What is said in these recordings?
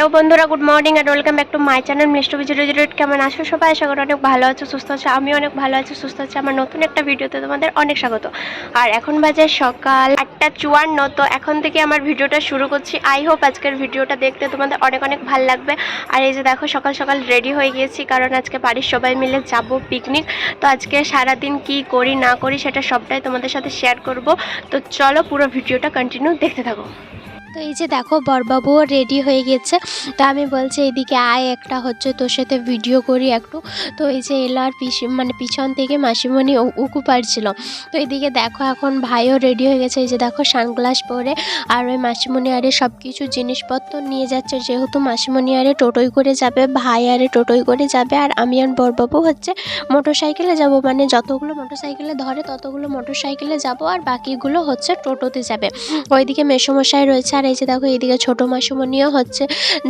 Hello বন্ধুরা, good morning and welcome back to my channel মিষ্টি বিজি রেজিডেট কেমন আছো সবাই, আশা করি অনেক ভালো আছো, সুস্থ আছো আমি অনেক ভালো আছি, সুস্থ আছি। আমার নতুন একটা ভিডিওতে তোমাদের অনেক স্বাগত। আর এখন বাজে সকাল আটটা চুয়ান্ন, তো এখন থেকে আমার ভিডিওটা শুরু করছি। আই হোপ আজকের ভিডিওটা দেখতে তোমাদের অনেক অনেক ভালো লাগবে। আর এই যে দেখো, সকাল সকাল রেডি হয়ে গিয়েছি, কারণ আজকে বাড়ির সবাই মিলে যাব পিকনিক তো আজকে সারাদিন কি করি, না করি, সেটা সবটাই তোমাদের সাথে শেয়ার করব। তো চলো পুরো ভিডিওটা কন্টিনিউ দেখতে থাকো। তো এই যে দেখো, বরবাবুও রেডি হয়ে গেছে। তো আমি বলছি এইদিকে আয়, একটা হচ্ছে তোর সাথে ভিডিও করি একটু। তো এই যে এলো আর পিসি মানে পিছন থেকে মাসিমণি উকু পারছিল। তো এইদিকে দেখো, এখন ভাইও রেডি হয়ে গেছে। এই যে দেখো সানগ্লাস পরে। আর ওই মাসিমণি আরে সব কিছু জিনিসপত্র নিয়ে যাচ্ছে। যেহেতু মাসিমণি আরে টোটোই করে যাবে, ভাই আরে টোটোই করে যাবে। আর আমি আর বরবাবু হচ্ছে মোটর সাইকেলে যাব। মানে যতগুলো মোটর সাইকেলে ধরে, ততগুলো মোটর সাইকেলে যাব। আর বাকিগুলো হচ্ছে টোটোতে যাবে। ওইদিকে মেসোমশাই রয়েছে। আর এই যে দেখো, এইদিকে ছোটো মাসুমনিও হচ্ছে।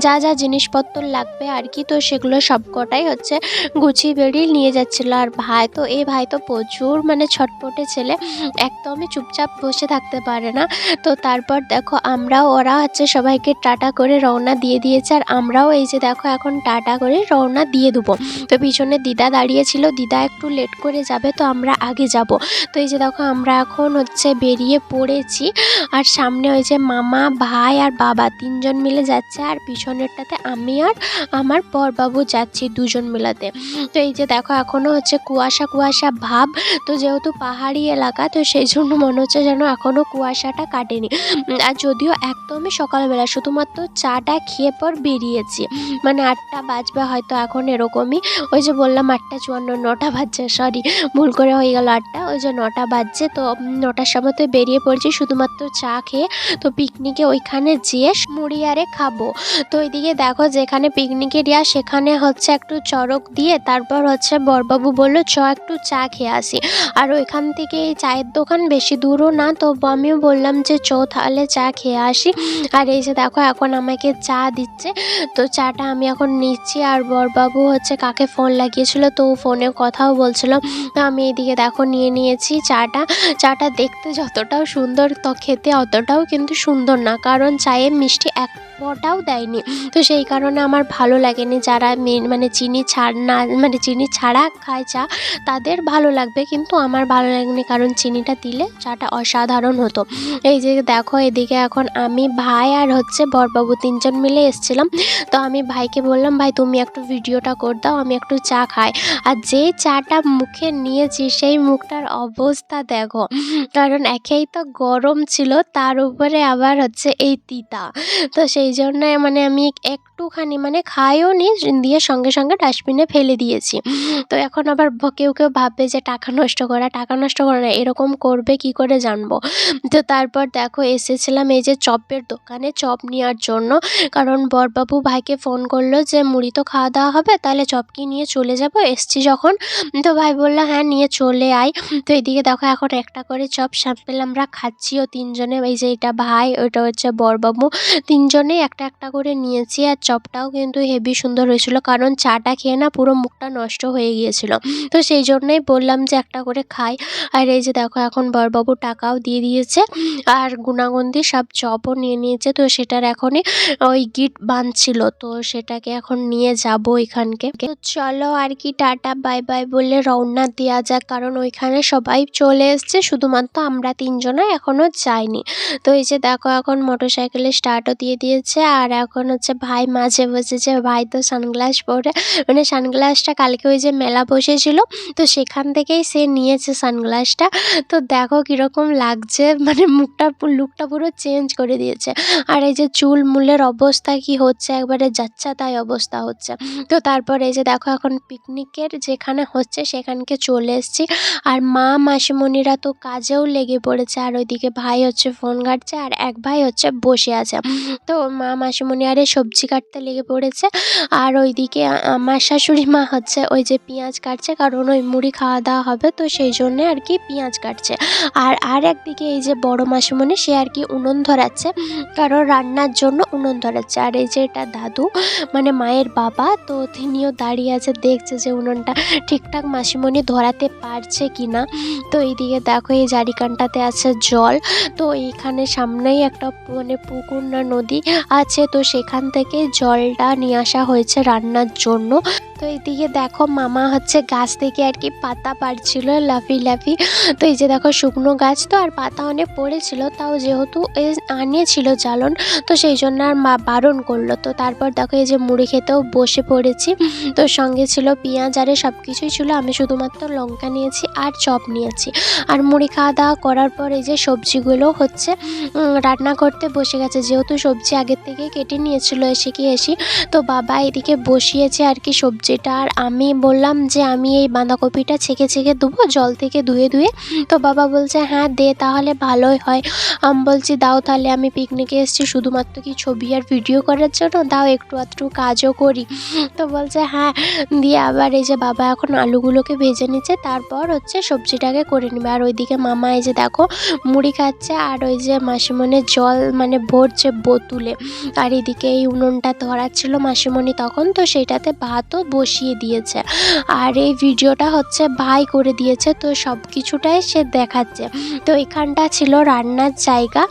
যা যা জিনিসপত্র লাগবে আর কি, তো সেগুলো সব কটাই হচ্ছে গুছিয়ে বেরিয়ে নিয়ে যাচ্ছিল। আর ভাই তো, এই ভাই তো প্রচুর মানে ছটপটে ছেলে, একদমই চুপচাপ বসে থাকতে পারে না। তো তারপর দেখো, আমরাও, ওরা হচ্ছে সবাইকে টাটা করে রওনা দিয়ে দিয়েছে। আর আমরাও এই যে দেখো, এখন টাটা করে রওনা দিয়ে দেবো। তো পিছনে দিদা দাঁড়িয়েছিল, দিদা একটু লেট করে যাবে, তো আমরা আগে যাব। তো এই যে দেখো, আমরা এখন হচ্ছে বেরিয়ে পড়েছি। আর সামনে ওই যে মামা ভাই আর বাবা তিনজন মিলে যাচ্ছে আর পিছনেরটাতে আমি আর আমার বরবাবু যাচ্ছি দুজন মিলাতে। তো এই যে দেখো এখনও হচ্ছে কুয়াশা কুয়াশা ভাব। তো যেহেতু পাহাড়ি এলাকা, তো সেই জন্য মনে হচ্ছে যেন এখনও কুয়াশাটা কাটেনি। আর যদিও একদমই সকালবেলা, শুধুমাত্র চাটা খেয়ে পর বেরিয়েছি। মানে আটটা বাজবে হয়তো এখন এরকমই। ওই যে বললাম আটটা চুয়ান্ন, নটা বাজছে সরি ভুল করে হয়ে গেল আটটা। ওই যে নটা বাজছে, তো নটার সময় তো বেরিয়ে পড়ছি, শুধুমাত্র চা খেয়ে। তো পিকনিকে ওইখানে যেয়ে মুড়ি আরে খাব। তো ওইদিকে দেখো যেখানে পিকনিকে দেওয়া সেখানে হচ্ছে একটু চড়ক দিয়ে তারপর হচ্ছে বরবাবু বলল, চ, একটু চা খেয়ে আসি। আর ওইখান থেকে এই চায়ের দোকান বেশি দূরও না তো আমিও বললাম যে, চ, তাহলে চা খেয়ে আসি। আর এই যে দেখো এখন আমাকে চা দিচ্ছে। তো চাটা আমি এখন নিচ্ছি, আর বরবাবু হচ্ছে কাকে ফোন লাগিয়েছিল, তো ফোনে কথাও বলছিল। তো আমি এদিকে দেখো নিয়ে নিয়েছি চাটা। চাটা দেখতে যতটাও সুন্দর, তো খেতে অতটাও কিন্তু সুন্দর না। কারণ চায়ে মিষ্টি এক ফোঁটাও দেয়নি। তো সেই কারণে আমার ভালো লাগেনি। যারা মানে চিনি ছাড় না মানে চিনি ছাড়া খায় চা, তাদের ভালো লাগবে। কিন্তু আমার ভালো লাগেনি কারণ চিনিটা দিলে চাটা অসাধারণ হতো। এই যে দেখো, এদিকে এখন আমি ভাই আর হচ্ছে বরবাবু তিনজন মিলে এসেছিলাম। তো আমি ভাইকে বললাম, ভাই, তুমি একটু ভিডিওটা কর দাও, আমি একটু চা খাই। আর যে চাটা মুখে নিয়েছি, সেই মুখটার অবস্থা দেখো। কারণ একেই তো গরম ছিল, তার উপরে আবার হচ্ছে এই তিতা। তো সেই জন্য মানে আমি একটুখানি মানে খাইও নি দিয়ে সঙ্গে সঙ্গে ডাস্টবিনে ফেলে দিয়েছি। তো এখন আবার কেউ কেউ ভাববে যে টাকা নষ্ট করা টাকা নষ্ট করা না এরকম করবে কি করে জানব? তো তারপর দেখো এসেছিলাম এই যে চপের দোকানে চপ নেওয়ার জন্য কারণ বরবাবু ভাইকে ফোন করল যে মুড়ি তো খাওয়া দাওয়া হবে তাহলে চপ কি নিয়ে চলে যাব? এসছি যখন। তো ভাই বলল হ্যাঁ নিয়ে চলে আয়। তো এদিকে দেখো এখন একটা করে চপ স্যাম্পেল আমরা খাচ্ছিও তিনজনে এই যে এটা ভাই ওইটা হচ্ছে বরবাবু তিনজনেই একটা একটা করে নিয়েছি আর চপটাও কিন্তু হেভি সুন্দর হয়েছিল। কারণ চাটা খেয়ে না পুরো মুখটা নষ্ট হয়ে গিয়েছিল। তো সেই জন্যই বললাম যে একটা করে খাই। আর এই যে দেখো এখন বরবাবু টাকাও দিয়ে দিয়েছে। আর গুণাগুন্দি সব চপও নিয়ে নিয়েছে। তো সেটার এখনই ওই গিট বাঁধছিল। তো সেটাকে এখন নিয়ে যাব ওইখানকে তো চলো আর কি, টাটা, বাই বাই বলে রওনা দেওয়া যাক। কারণ ওইখানে সবাই চলে এসছে। শুধুমাত্র আমরা তিনজনে এখনও যাইনি। তো এই যে দেখো এখন মোটর সাইকেলে স্টার্টও দিয়ে দিয়েছে আর এখন হচ্ছে ভাই মাঝে বসেছে, ভাই তো সানগ্লাস পরে। মানে সানগ্লাসটা কালকে ওই যে মেলা বসেছিল, তো সেখান থেকেই সে নিয়েছে সানগ্লাসটা। তো দেখো কীরকম লাগছে মানে মুখটা লুকটা পুরো চেঞ্জ করে দিয়েছে। আর এই যে চুল মূলের অবস্থা কি হচ্ছে, একবারে যাচ্ছা তাই অবস্থা হচ্ছে। তো তারপর এই যে দেখো এখন পিকনিকের যেখানে হচ্ছে সেখানকে চলে এসেছি। আর মা মাসিমণিরা তো কাজেও লেগে পড়েছে, আর ওইদিকে ভাই হচ্ছে ফোন ঘাটছে, আর এক ভাই হচ্ছে বসে আছে। তো মা মাসিমণি আরে সবজি কাটতে লেগে পড়েছে। আর ওইদিকে আমার শাশুড়ি মা হচ্ছে ওই যে পেঁয়াজ কাটছে, কারণ ওই মুড়ি খাওয়া দাওয়া হবে, তো সেই জন্যে আর কি পেঁয়াজ কাটছে। আর আর একদিকে এই যে বড় মাসিমণি, সে আর কি উনুন ধরাচ্ছে, কারণ রান্নার জন্য উনুন ধরাচ্ছে। আর এই যে এটা দাদু মানে মায়ের বাবা, তো তিনিও দাঁড়িয়ে আছে, দেখছে যে উনুনটা ঠিকঠাক মাসিমণি ধরাতে পারছে কি না তো এইদিকে দেখো, এই জারিকানটাতে আছে জল। তো এইখানে সামনেই একটা মানে পুকুর না নদী আছে তো সেখান থেকে জলটা নিয়ে আসা হয়েছে রান্নার জন্য। তো এইদিকে দেখো মামা হচ্ছে গাছ থেকে আর কি পাতা পাড়ছিল, লাফি লাফি। তো এই যে দেখো শুকনো গাছ তো, আর পাতা অনেক পড়েছিল, তাও যেহেতু আনিয়েছিল জ্বালন, তো সেই জন্য আর মা বারণ করল। তো তারপর দেখো এই যে মুড়ি খেতেও বসে পড়েছি। তো সঙ্গে ছিল পেঁয়াজ, আরে সব কিছুই ছিল, আমি শুধুমাত্র লঙ্কা নিয়েছি আর চপ নিয়েছি। আর মুড়ি খাওয়া দাওয়া করার পর এই যে সবজিগুলো হচ্ছে রান্না করতে বসে গেছে। যেহেতু সবজি আগের থেকে কেটে নিয়েছিল এসে কি এসি, তো বাবা এদিকে বসিয়েছে আর কি সবজিটা আর আমি বললাম যে আমি এই বাঁধাকপিটা ছেঁকে ছেঁকে দেবো, জল থেকে ধুয়ে ধুয়ে। তো বাবা বলছে হ্যাঁ দে, তাহলে ভালোই হয়। আমি বলছি, দাও তাহলে, আমি পিকনিকে এসেছি, শুধুমাত্র কি ছবি আর ভিডিও করার জন্য? দাও, একটু আধটু কাজও করি। তো বলছে হ্যাঁ। দিয়ে আবার এই যে বাবা এখন আলুগুলোকে ভেজে নিচ্ছে, তারপর হচ্ছে সবজিটাকে করে নেবে। আর ওইদিকে মামা এই যে দেখো, মুড়ি খাচ্ছে আর ওই যে মাসিমনের জল মানে ভরছে বোতুলে। আর এদিকে এই উনুনটা ধরাচ্ছিল মাসিমণি তখন, তো সেটাতে ভাতও বসিয়ে দিয়েছে। আর এই ভিডিওটা হচ্ছে ভাই করে দিয়েছে, তো সব কিছুটাই সে দেখাচ্ছে। তো এখানটা ছিল রান্নার জায়গা,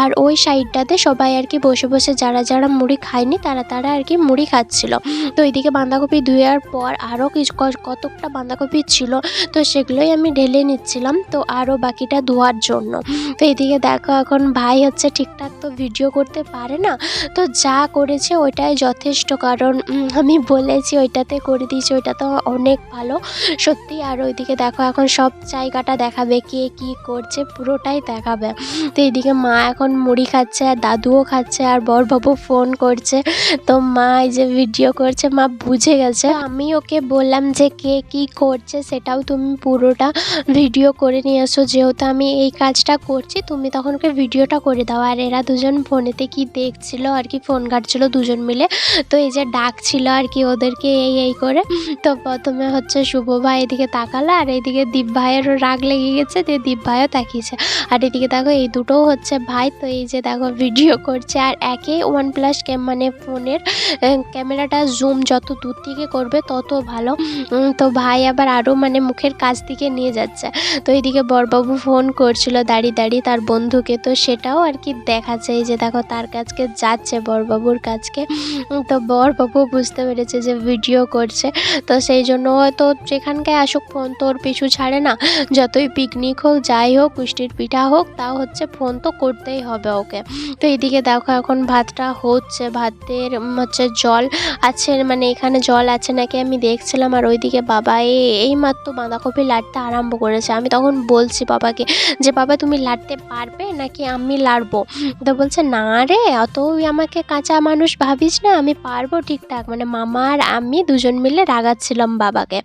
আর ওই সাইডটাতে সবাই আর কি বসে বসে যারা যারা মুড়ি খায়নি তারা তারা আর কি মুড়ি খাচ্ছিল। তো এইদিকে বাঁধাকপি ধুয়ার পর আরও কিছু কতকটা বাঁধাকপি ছিল, তো সেগুলোই আমি ঢেলে নিচ্ছিলাম, তো আরও বাকিটা ধোয়ার জন্য। তো এইদিকে দেখো এখন ভাই হচ্ছে ঠিকঠাক তো ভিডিও করতে পারে না, তো যা করেছে ওইটাই যথেষ্ট। কারণ আমি বলেছি ওইটাতে করে দিয়েছি, ওইটা তো অনেক ভালো। সত্যি, আর ওইদিকে দেখো, এখন সব জায়গাটা দেখাবে কে কি করছে, পুরোটাই দেখাবে। তো এইদিকে মা এখন মুড়ি খাচ্ছে, আর দাদুও খাচ্ছে, আর বরবাবু ফোন করছে। তো মা এই যে ভিডিও করছে, মা বুঝে গেছে। আমি ওকে বললাম যে কে কি করছে, সেটাও তুমি পুরোটা ভিডিও করে নিয়ে আসো যেহেতু আমি এই কাজটা করছি, তুমি তখন ওকে ভিডিওটা করে দাও। আর এরা দুজন ফোনেতে কি দেখছিল, আর কি ফোন ঘাটছিল দুজন মিলে। তো এই যে ডাকছিল আর কি ওদেরকে এই এই করে। তো প্রথমে হচ্ছে শুভ ভাই এদিকে তাকালো, আর এইদিকে দীপ ভাইয়েরও রাগ লেগে গেছে দিয়ে দীপ ভাইও তাকিয়েছে। আর এদিকে দেখো এই দুটোও হচ্ছে ভাই, তো এই যে দেখো ভিডিও করছে, আর একে ওয়ান প্লাস ক্যাম মানে ফোনের ক্যামেরাটা জুম যত দূর থেকে করবে তত ভালো। তো ভাই আবার আরও মানে মুখের কাছ দিকে নিয়ে যাচ্ছে। তো এইদিকে বরবাবু ফোন করছিল দাঁড়িয়ে দাঁড়িয়ে তার বন্ধুকে, তো সেটাও আর কি দেখাচ্ছে। এই যে দেখো তার কাছকে যাচ্ছে বরবাবুর কাছকে। তো বরবাবু বুঝতে পেরেছে যে ভিডিও করছে। তো সেই জন্য হয়তো যেখানকে আসুক ফোন তো ওর পিছু ছাড়ে না। যতই পিকনিক হোক, যাই হোক কুষ্টির পিঠা হোক, তাও হচ্ছে ফোন তো করতেই হবে ওকে। তো এইদিকে দেখো এখন ভাতটা হচ্ছে। ভাতের হচ্ছে জল আছে মানে এখানে জল আছে নাকি আমি দেখছিলাম। আর ওইদিকে বাবা এই এইমাত্র বাঁধাকপি লাড়তে আরম্ভ করেছে। আমি তখন বলছি বাবাকে যে, বাবা, তুমি লাড়তে পারবে নাকি আমি লাড়বো? তো বলছে, না রে, অতই আমাকে কাঁচা মানুষ ভাবিস না, আমি পারব ঠিকঠাক। মানে মামা আর আমি দুজন মিলে রাগাচ্ছিলাম বাবাকে।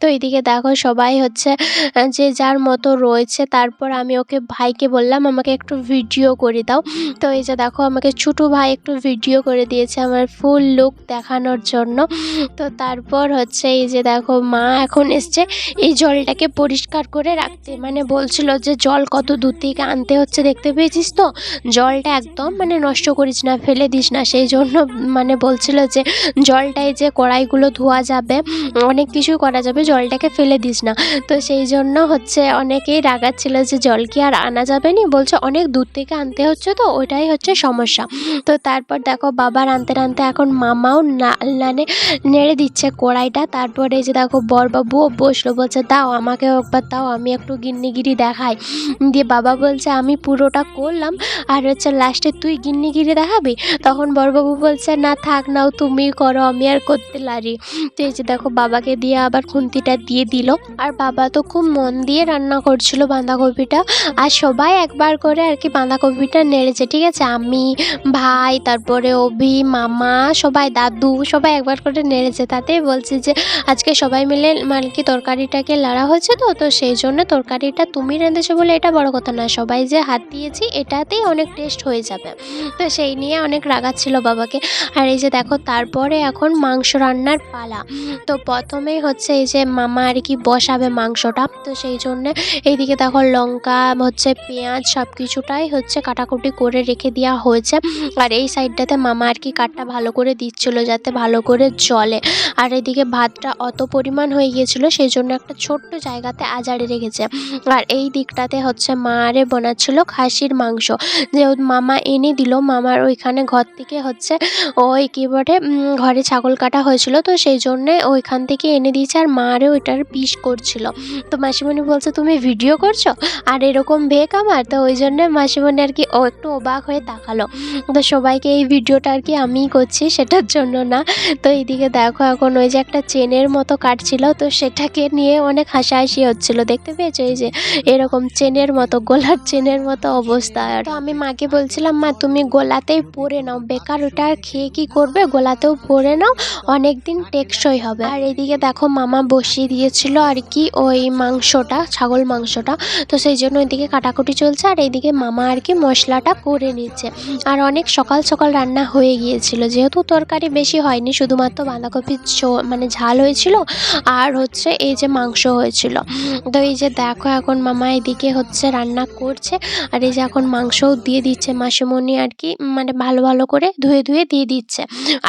তো এদিকে দেখো সবাই হচ্ছে যে যার মতো রয়েছে, তারপর আমি ওকে ভাইকে বললাম, আমাকে একটু ভিডিও করে দাও। তো এই যে দেখো আমাকে ছোটো ভাই একটু ভিডিও করে দিয়েছে আমার ফুল লুক দেখানোর জন্য। তো তারপর হচ্ছে এই যে দেখো মা এখন এসছে, এই জলটাকে পরিষ্কার করে রাখতে। মানে বলছিল যে জল কত দূর থেকে আনতে হচ্ছে, দেখতে পেয়েছিস তো? জলটা একদম মানে নষ্ট করিস না, ফেলে দিস না। সেই জন্য মানে বলছিল যে জলটায় যে কড়াইগুলো ধোয়া যাবে, অনেক কিছু করা যাবে, জলটাকে ফেলে দিস না। তো সেই জন্য হচ্ছে অনেকেই রাগাচ্ছিল যে জল কি আর আনা যাবে না? বলছে অনেক দূর থেকে আনতে হচ্ছে তো ওটাই হচ্ছে সমস্যা। তো তারপর দেখো বাবার আনতে রানতে এখন মামাও না মানে নেড়ে দিচ্ছে কড়াইটা। তারপরে যে দেখো বরবাবুও বসল, বলছে, দাও আমাকেও একবার, দাও, আমি একটু গিন্নিগিরি দেখাই। দিয়ে বাবা বলছে, আমি পুরোটা করলাম, আর হচ্ছে লাস্টে তুই গিন্নিগিরি দেখাবি? তখন বরবাবু বলছে, না থাক, নাও তুমি করো, আমি আর করতে লারি। তো এই যে দেখো বাবাকে দিয়ে আবার খুন্তিটা দিয়ে দিল। আর বাবা তো খুব মন দিয়ে রান্না করছিল বাঁধাকপিটা। আর সবাই একবার করে আর কি বাঁধাকপিটা নেড়েছে, ঠিক আছে? আমি, ভাই, তারপরে অভি, মামা, সবাই, দাদু, সবাই একবার করে নেড়েছে। তাতেই বলছি যে, আজকে সবাই মিলে মানে কি তরকারিটাকে লাড়া হয়েছে তো? তো সেই জন্য তরকারিটা তুমি রেঁধেছো বলে এটা বড় কথা না। সবাই যে হাত দিয়েছি, এটাতেই অনেক টেস্ট হয়ে যাবে। তো সেই নিয়ে অনেক রাগাচ্ছিল বাবাকে। আর এই যে দেখো, তারপরে এখন মাংস রান্নার পালা। তো প্রথমেই হচ্ছে এই যে মামা আর কি বসাবে মাংসটা, তো সেই জন্যে এইদিকে দেখো লঙ্কা, হচ্ছে পেঁয়াজ সব কিছুটাই হচ্ছে কাটাকুটি করে রেখে দেওয়া হয়েছে। আর এই সাইডটাতে মামা আর কি কাঠটা ভালো করে দিচ্ছিল যাতে ভালো করে জলে আর এদিকে ভাতটা অত পরিমাণ হয়ে গিয়েছিল, সেই জন্য একটা ছোট্ট জায়গাতে আজারে রেখেছে। আর এই দিকটাতে হচ্ছে মা আরে বানাচ্ছিল খাসির মাংস। যে মামা এনে দিল, মামার ওইখানে ঘর থেকে হচ্ছে ওই কী বলে ঘরে ছাগল কাটা হয়েছিল, তো সেই জন্যে ওইখান থেকে এনে দিয়েছে আর মা আরে ওইটার পিস করছিল। তো মাসিমণি বলছে, তুমি ভিডিও করছ? আর এরকম বেক আমার? তো ওই জন্যে মাসিমণি আর কি ও একটু অবাক হয়ে তাকালো। তো সবাইকে এই ভিডিওটা আর কি আমিই করছি, সেটার জন্য না। তো এইদিকে দেখো এখন ওই যে একটা চেনের মতো কাটছিল, তো সেটাকে নিয়ে অনেক হাসাহাসি হচ্ছিল। দেখতে পেয়েছ এই যে এরকম চেনের মতো, গোলার চেনের মতো অবস্থা। আর তো আমি মাকে বলছিলাম, মা, তুমি গোলাতেই পরে নাও। বেকার ওটা খেয়ে কি করবে? গোলাতেও পরে নাও। অনেক দিন টেকসই হবে। আর এদিকে দেখো মামা বসিয়ে দিয়েছিল আর কি ওই মাংসটা, ছাগল মাংসটা। তো সেই জন্য ওইদিকে কাটাকুটি চলছে আর এইদিকে মামা আর কি মশলাটা করে নিচ্ছে। আর অনেক সকাল সকাল রান্না হয়ে গিয়েছিল। যেহেতু তরকারি বেশি হয়নি, শুধুমাত্র বাঁধাকপির মানে ঝাল হয়েছিল আর হচ্ছে এই যে মাংস হয়েছিল। তো এই যে দেখো এখন মামা এদিকে হচ্ছে রান্না করছে। আর এই যে এখন মাংসও দিয়ে দিচ্ছে মাসিমণি আর কি মানে ভালো ভালো করে ধুয়ে ধুয়ে দিয়ে দিচ্ছে।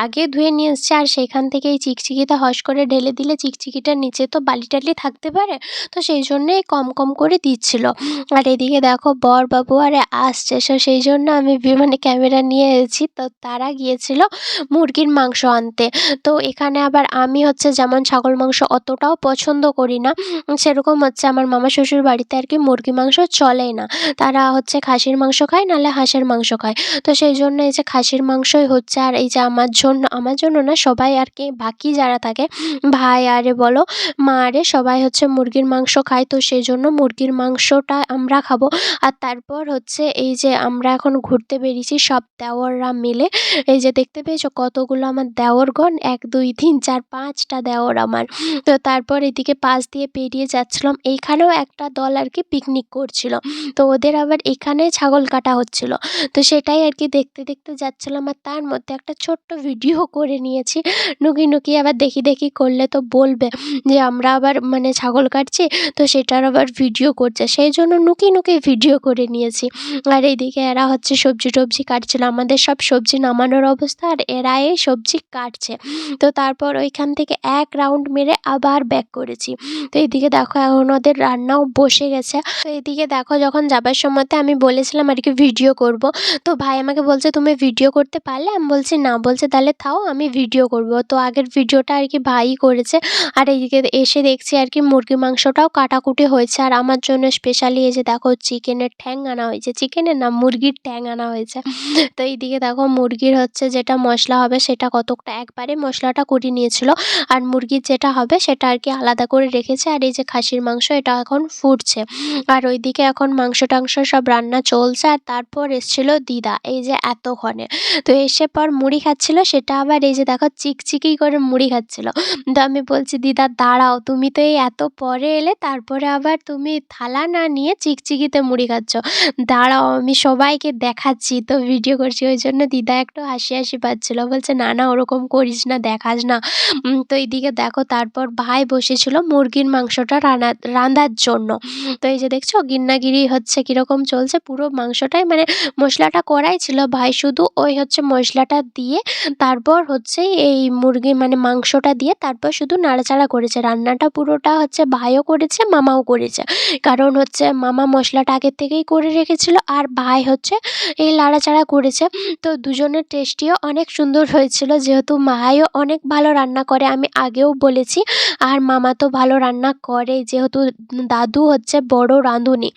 আগে ধুয়ে নিয়ে এসছে আর সেখান থেকে এই চিকচিকিটা হস করে ঢেলে দিলে চিকচিকিটার নিচে তো বালি টালি থাকতে পারে। তো সেই জন্যেই কম কম করে দিচ্ছিল। আর এদিকে দেখো বর বাবু আরে আসছে। সো সেই জন্য আমি মানে ক্যামেরা নিয়ে এসেছি। তো তারা গিয়েছিল মুরগির মাংস আনতে। তো এখানে আবার আমি হচ্ছে যেমন ছাগল মাংস অতটাও পছন্দ করি না, সেরকম হচ্ছে আমার মামা শ্বশুর বাড়িতে আর কি মুরগি মাংস চলেই না। তারা হচ্ছে খাসির মাংস খায়, নাহলে হাঁসের মাংস খায়। তো সেই জন্য এই যে খাসির মাংসই হচ্ছে। আর এই যে আমার জন্য আমার জন্য না সবাই আর কি বাকি যারা থাকে, ভাই, আরে বলো, মা, আরে সবাই হচ্ছে মুরগির মাংস খায়, তো সেই জন্য মুরগির মাংসটা আমরা খাব। আর তারপর হচ্ছে এই যে আমরা এখন ঘুরতে বেরিয়েছি, সব দেওররা মিলে, এই যে দেখতে পেয়েছ কতগুলো আমার দেওরগণ এক, দুই, তিন, চার, পাঁচটা দেওর আমার। তো তারপর এদিকে পাশ দিয়ে পেরিয়ে যাচ্ছিলাম, এইখানেও একটা দল আর কি পিকনিক করছিল। তো ওদের আবার এখানে ছাগল কাটা হচ্ছিল। তো সেটাই আর কি দেখতে দেখতে যাচ্ছিলাম, আর তার মধ্যে একটা ছোট্ট ভিডিও করে নিয়েছি। নুকি নুকি আবার দেখি দেখি করলে তো বলবে যে আমরা আবার মানে ছাগল কাটছি, তো সেটার আবার ভিডিও করছে। সেই জন্য নুকি নুকি ভিডিও করে নিয়েছি। আর এইদিকে এরা হচ্ছে সবজি টবজি কাটছিল আমাদের সব সবজি নামানোর অবস্থা আর এরা এই সবজি কাটছে। তো তারপর ওইখান থেকে এক রাউন্ড মেরে আবার ব্যাক করেছি। তো এইদিকে দেখো এখন ওদের রান্নাও বসে গেছে। তো এইদিকে দেখো যখন যাবার সময়তে আমি বলেছিলাম আর কি ভিডিও করব। তো ভাই আমাকে বলছে, তুমি ভিডিও করতে পারলে? আমি বলছি, না। বলছে, তাহলে থাও, আমি ভিডিও করব। তো আগের ভিডিওটা আর কি ভাই করেছে। আর এইদিকে এসে দেখছি আর কি মুরগি মাংসটাও কাটাকুটি হয়েছে। আর আমার জন্য স্পেশালি এই যে দেখো চিকেনের ঠ্যাং আনা হয়েছে। চিকেনের না মুরগির ঠ্যাং আনা হয়েছে। তো এইদিকে দেখো মুরগির হচ্ছে যেটা মশলা হবে সেটা কতকটা একবারে মশলাটা করে নিয়েছিল। আর মুরগির যেটা হবে সেটা আর কি আলাদা করে রেখেছে। আর এই যে খাসির মাংস এটা এখন ফুটছে। আর ওইদিকে এখন মাংস টাংস সব রান্না চলছে। আর তারপর এসছিল দিদা এই যে এতক্ষণে। তো এসে পর মুড়ি খাচ্ছিল সেটা আবার এই যে দেখো চিকচিকি করে মুড়ি খাচ্ছিল। তো আমি বলছি, দিদা, দাঁড়াও, তুমি তো এই এত পরে এলে, তারপরে আবার তুমি থালা না নিয়ে চিকচিকিতে মুড়ি খাচ্ছ। দাঁড়াও, আমি সবাইকে দেখাচ্ছি। তো ভিডিও করছি, ওই জন্য দিদা একটু হাসি হাসি পাচ্ছিল। বলছে, না না, ওরকম করিস না, দেখাস না। তো এইদিকে দেখো, তারপর ভাই বসেছিল মুরগির মাংসটা রান্না, রান্নার জন্য। তো এই যে দেখছ, গিন্নাগিরি হচ্ছে কীরকম চলছে, পুরো মাংসটাই মানে মশলাটা করাই ছিল ভাই, শুধু ওই হচ্ছে মশলাটা দিয়ে, তারপর হচ্ছে এই মুরগি মানে মাংসটা দিয়ে তারপর শুধু নাড়াচাড়া করেছে। রান্নাটা পুরোটা হচ্ছে ভাইও করেছে, মামাও করেছে। কারণ হচ্ছে মামা মশলাটা আগের থেকেই করে রেখেছিল আর ভাই হচ্ছে এই নাড়াচাড়া করেছে। তো দুজনের টেস্টিও অনেক সুন্দর হয়েছিল, যেহেতু ভাইও অনেক ভালো রান্না করে, আমি আগেও বলেছি। আর মামা তো ভালো রান্না করে, যেহেতু দাদু হচ্ছে বড় রাঁধুনি।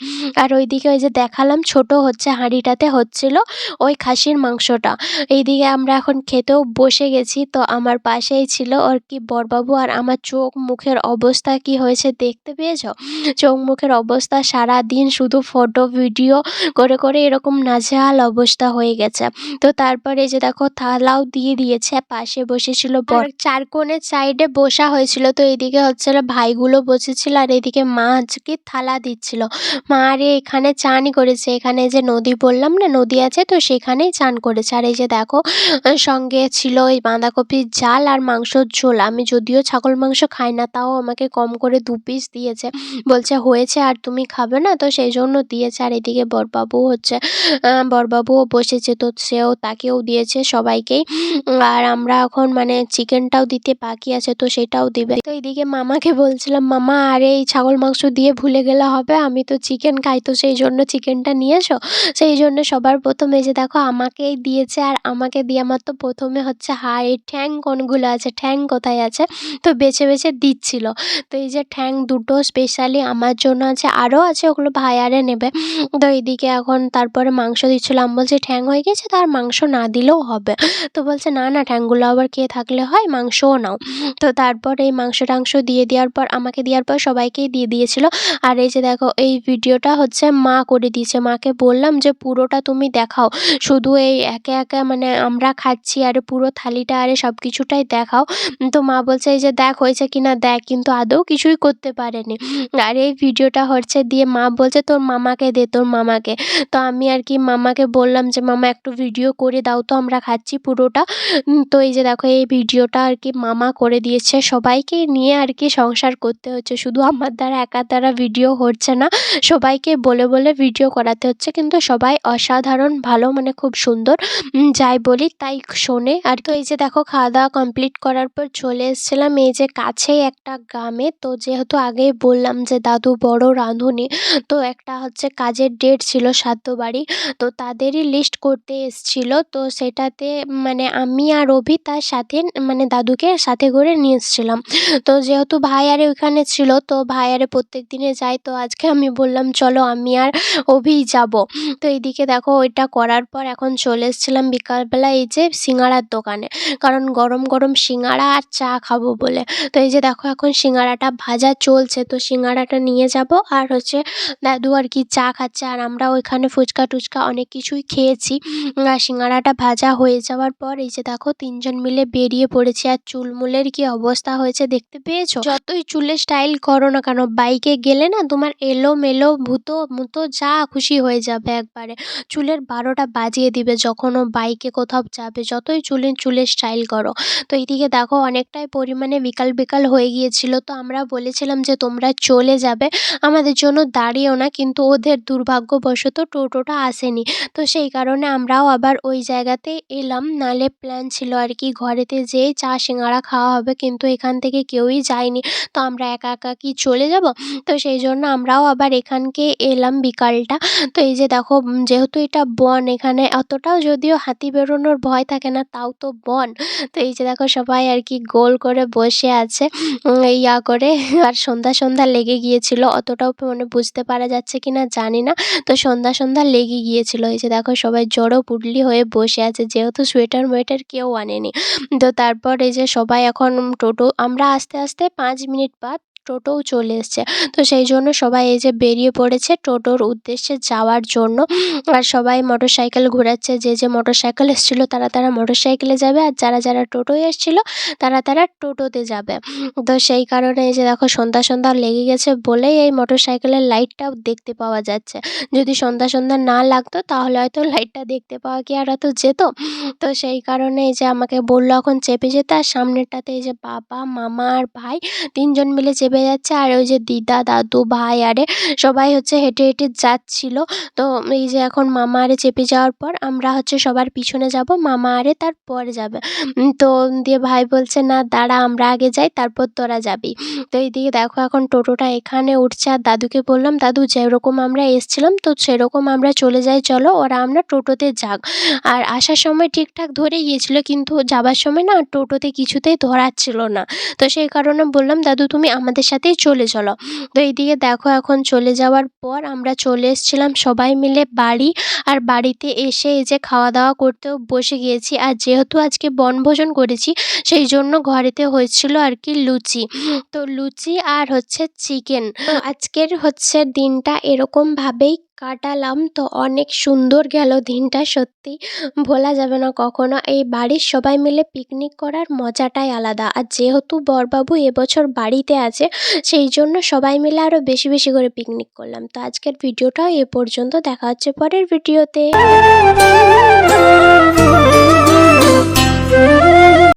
আর ওইদিকে ওই যে দেখালাম ছোট হচ্ছে হাঁড়িটাতে হচ্ছিল ওই খাসির মাংসটা। এইদিকে আমরা এখন খেতেও বসে গেছি, তো আমার পাশেই ছিল আর কি, বরবাবু, আর আমার চোখ মুখের অবস্থা কি হয়েছে দেখতে পেয়েছ? চোখ মুখের অবস্থা সারা দিন শুধু ফটো, ভিডিও করে করে এরকম নাজেহাল অবস্থা হয়ে গেছে। তো তারপরে যে দেখো, থালাও দিয়ে দিয়েছে, পাশে বসেছিল বর চার কোণের সাইডে বসা হয়েছিল। তো এইদিকে হচ্ছে ভাইগুলো বসেছিল, আর এইদিকে মা আজকে থালা দিচ্ছিল। মা আরে এখানে চানই করেছে, এখানে যে নদী বললাম না, নদী আছে তো সেখানেই চান করেছে। আর এই যে দেখো, সঙ্গে ছিল ওই বাঁধাকপির জাল আর মাংস মাংসর ঝোল, আমি যদিও ছাগল মাংস খাই না, তাও আমাকে কম করে দু পিস দিয়েছে। বলছে, হয়েছে আর তুমি খাবে না? তো সেই জন্য দিয়েছে, আর এদিকে বরবাবু হচ্ছে বরবাবুও বসেছে, তো সেও তাকেও দিয়েছে সবাইকেই। আর আমরা এখন মানে চিকেনটাও দিতে বাকি আছে, তো সেটাও দিবে। তো এইদিকে মামাকে বলছিলাম, মামা, আর এই ছাগল মাংস দিয়ে ভুলে গেলে হবে, আমি তো চিকেন খাই, তো সেই জন্য চিকেনটা নিয়ে এসো। সেই জন্য সবার প্রথমে যে দেখো, আমাকেই দিয়েছে, আর আমাকে দিয়ে আমার তো প্রথমে হচ্ছে হাড় ঠ্যাং কোনগুলো আছে ঠ্যাং কোথায় আছে? তো বেছে বেছে দিচ্ছিল। তো এই যে ঠ্যাং দুটো স্পেশালি আমার জন্য আছে আরও আছে, ওগুলো ভাইয়ারে নেবে। তো এইদিকে এখন তারপরে মাংস দিচ্ছিল। আমি বলছি, ঠ্যাং হয়ে গেছে তো আর মাংস না দিলেও হবে। তো বলছে, না না, ঠ্যাংগুলো আবার কে থাকলে হয়, মাংসও নাও। তো তারপর এই মাংস টাংস দিয়ে দেওয়ার পর, আমাকে দেওয়ার পর সবাইকেই দিয়ে দিয়েছিল। আর এই যে দেখো, এই ভিডিওটা হচ্ছে মা করে দিয়েছে। মাকে বললাম যে, পুরোটা তুমি দেখাও। শুধু এই একে একে মানে আমরা খাচ্ছি, আর পুরো থালিটা, আরে সব কিছুটাই দেখাও। তো মা বলছে, এই যে দেখ, হয়েছে কি না দেখ, কিন্তু আদৌ কিছুই করতে পারেনি। আর এই ভিডিওটা হচ্ছে দিয়ে মা বলছে, তোর মামাকে দে, তোর মামাকে। তো আমি আর কি মামাকে বললাম যে, মামা, একটু ভিডিও করে দাও তো, আমরা খাচ্ছি পুরোটা। তো এই যে দেখো, এই ভিডিওটা আর কি মামা করে দিয়েছে সবাইকে নিয়ে আর কি সংসার করতে হচ্ছে। শুধু আমার দ্বারা, একা দ্বারা ভিডিও হচ্ছে না, সবাইকে বলে বলে ভিডিও করাতে হচ্ছে। কিন্তু সবাই অসাধারণ, ভালো মানে খুব সুন্দর। যাই বলি, তাই শোনে। আর তো এই যে দেখো, খাওয়া দাওয়া কমপ্লিট করার পর চলে এসেছিলাম। এই যে কাছেই একটা গ্রামে। তো যেহেতু আগেই বললাম যে, দাদু বড় রাঁধুনি। তো একটা হচ্ছে কাজের ডেট ছিল সাধ্য বাড়ি। তো তাদেরই লিস্ট করতে এসছিল। তো সেটাতে মানে আমি আর অভি তার সাথে মানে দাদুকে সাথে করে নিয়ে এসছিলাম। তো যেহেতু ভাই আরে ওইখানে ছিল, তো ভাই আরে প্রত্যেক দিনে যায়। তো আজকে আমি বললাম, চলো আমি আর অভি যাব। তো এইদিকে দেখো, ওইটা করার পর এখন চলে এসেছিলাম বিকালবেলা এই যে সিঙ্গাড়ার দোকানে। কারণ গরম গরম সিঙ্গাড়া আর চা খাব বলে। তো এই যে দেখো এখন সিঙ্গাড়াটা ভাজা চলছে, তো সিঙ্গাড়াটা নিয়ে যাব আর হচ্ছে দাদু আর কি চা খাচ্ছে। আর আমরা ওইখানে ফুচকা টুচকা অনেক কিছুই খেয়েছি। আর সিঙ্গাড়াটা ভাজা হয়ে যাওয়ার পর এই যে দেখো তিনজন মিলে বেরিয়ে পড়েছি। আর চুলমুলের কি অবস্থা হয়েছে দেখতে পেয়েছ? যতই চুলের স্টাইল করো না কেন, বাইকে গেলে না তোমার এলো মেলো ভূতো মুতো যা খুশি হয়ে যাবে একবারে। চুলের বারোটা বাজিয়ে দিবে যখন ও বাইকে কোথাও যাবে। যতই চুলে চুলের স্টাইল করো। তো এইদিকে দেখো অনেকটাই পরিমাণে বিকাল বিকাল হয়ে গিয়েছিল। তো আমরা বলেছিলাম যে তোমরা চলে যাবে, আমাদের জন্য দাঁড়িয়েও না, কিন্তু ওদের দুর্ভাগ্যবশত টোটোটা আসেনি। তো সেই কারণে আমরাও আবার ওই জায়গাতে এলাম, নালে প্ল্যান ছিল আর কি ঘরেতে যেয়ে চা সিঙাড়া খাওয়া হবে, কিন্তু এখান থেকে কেউই যায়নি। তো আমরা একা একা কি চলে যাব? তো সেই জন্য আমরাও আবার এখানকে এলাম বিকালটা। তো এই যে দেখো যেহেতু এটা বন, এখানে অতটাও যদিও হাতি বেরোনোর ভয় থাকে না, তাও তো বন। তো এই যে দেখো সবাই আর কি গোল করে বসে আছে ইয়া করে। আর সন্ধ্যা সন্ধ্যা লেগে গিয়েছিল। অতটাও মানে বুঝতে পারা যাচ্ছে কি না জানি না। তো সন্ধ্যা সন্ধ্যা লেগে গিয়েছিল। এই যে দেখো সবাই জড়ো পুডলি হয়ে বসে আছে। যেহেতু সোয়েটার মোয়েটার কেউ আনেনি। তো তারপর এই যে সবাই এখন টোটো, আমরা আস্তে আস্তে পাঁচ মিনিট বাদ টোটোও চলে এসছে। তো সেই জন্য সবাই এই যে বেরিয়ে পড়েছে টোটোর উদ্দেশ্যে যাওয়ার জন্য। আর সবাই মোটর সাইকেল ঘোরাচ্ছে। যে যে মোটর সাইকেল এসেছিল তারা তারা মোটর সাইকেলে যাবে। আর যারা যারা টোটোয় এসেছিল তারা তারা টোটোতে যাবে। তো সেই কারণে এই যে দেখো সন্ধ্যা সন্ধ্যা লেগে গেছে বলেই এই মোটর সাইকেলের লাইটটাও দেখতে পাওয়া যাচ্ছে। যদি সন্ধ্যা সন্ধ্যা না লাগতো তাহলে হয়তো লাইটটা দেখতে পাওয়া কি আর এত যেত। তো সেই কারণে এই যে আমাকে বলল, এখন চেপে যেতে। আর সামনেরটাতে এই যে বাবা, মামা আর ভাই তিনজন মিলে চেপে যাচ্ছে। আর ওই যে দিদা, দাদু, ভাই, আরে সবাই হচ্ছে হেঁটে হেঁটে যাচ্ছিল। তো এই যে এখন মামা আরে চেপে যাওয়ার পর আমরা হচ্ছে সবার পিছনে যাব, মামা আরে তার পরে যাবে। তো দিয়ে ভাই বলছে, না, দাঁড়া, আমরা আগে যাই, তারপর তোরা যাবি। তো এইদিকে দেখো এখন টোটোটা এখানে উঠছে। আর দাদুকে বললাম, দাদু, যেরকম আমরা এসছিলাম, তো সেরকম আমরা চলে যাই, চলো, ওরা আমরা টোটোতে যাক। আর আসার সময় ঠিকঠাক ধরে গিয়েছিল, কিন্তু যাবার সময় না টোটোতে কিছুতেই ধরাচ্ছিল না। তো সেই কারণে বললাম, দাদু, তুমি আমাদের সাথেই চলে চলো। তো এইদিকে দেখো এখন চলে যাওয়ার পর আমরা চলে এসেছিলাম সবাই মিলে বাড়ি। আর বাড়িতে এসে এই যে খাওয়া দাওয়া করতেও বসে গিয়েছি। আর যেহেতু আজকে বনভোজন করেছি, সেই জন্য ঘরেতে হয়েছিল আর কি লুচি। তো লুচি আর হচ্ছে চিকেন। আজকের হচ্ছে দিনটা এরকমভাবেই কাটালাম তো অনেক সুন্দর গেল দিনটা, সত্যি ভোলা যাবে না কখনো। এই বাড়ির সবাই মিলে পিকনিক করার মজাটাই আলাদা। আর যেহেতু বরবাবু এবছর বাড়িতে আছে, সেই জন্য সবাই মিলে আরও বেশি বেশি করে পিকনিক করলাম। তো আজকের ভিডিওটাও এ পর্যন্ত। দেখা হচ্ছে পরের ভিডিওতে।